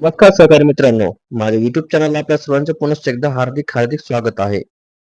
नमस्कार सहकारी मित्रांनो. माझ्या युट्यूब चॅनलला आपल्या सर्वांचं पुनश्च एकदा हार्दिक हार्दिक स्वागत आहे.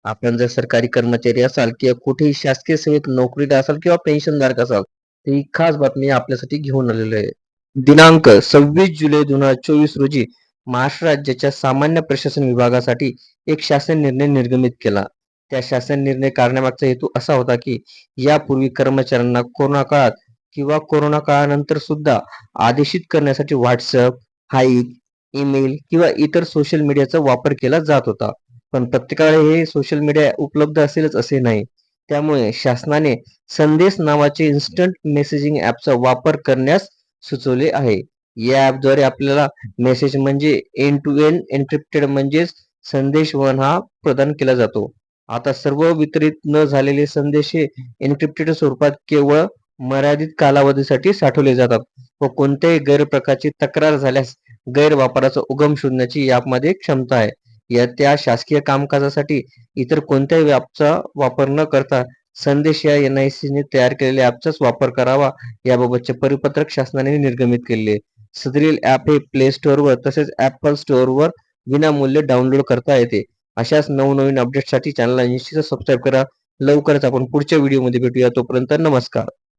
आपण जर सरकारी कर्मचारी असाल किंवा कुठेही शासकीय सेवेत नोकरीत असाल किंवा पेन्शनधारक असाल तर ही खास बातमी आपल्यासाठी घेऊन आलेली आहे. दिनांक सव्वीस जुलै दोन हजार चोवीस रोजी महाराष्ट्र राज्याच्या सामान्य प्रशासन विभागासाठी एक शासन निर्णय निर्गमित केला. त्या शासन निर्णय करण्यामागचा हेतू असा होता की यापूर्वी कर्मचाऱ्यांना कोरोना काळात किंवा कोरोना काळानंतर सुद्धा आदेशित करण्यासाठी व्हॉट्सअप हाईक ईमेल किंवा इतर सोशल मीडियाचा वापर केला जात होता. पण प्रत्येकाला हे सोशल मीडिया उपलब्ध असेलच असे नाही. त्यामुळे शासनाने संदेश नावाचे इन्स्टंट मेसेजिंग ऍपचा वापर करण्यास सुचवले आहे. या ऍपद्वारे आपल्याला मेसेज म्हणजे एन टू एन एन्क्रिप्टेड म्हणजेच संदेश वन हा प्रदान केला जातो. आता सर्व वितरित न झालेले संदेश हे एन्क्रिप्टेड स्वरूपात केवळ मर्यादित कालावधीसाठी साठवले जातात व कोणत्याही गैरप्रकारची तक्रार झाल्यास गैरवापराचा उगम शोधण्याची यामध्ये क्षमता आहे. या त्या शासकीय कामकाजासाठी इतर कोणत्याही ॲपचा वापर न करता संदेश या एन आय ने तयार केलेल्या ॲपचाच वापर करावा याबाबतचे परिपत्रक शासनाने निर्गमित केले. सदरील ॲप हे प्ले स्टोअरवर तसेच ॲपल स्टोअरवर विनामूल्य डाउनलोड करता येते. अशाच नवनवीन अपडेटसाठी चॅनलला निश्चित सबस्क्राईब करा. लवकरच आपण पुढच्या व्हिडिओमध्ये भेटूया. तोपर्यंत नमस्कार.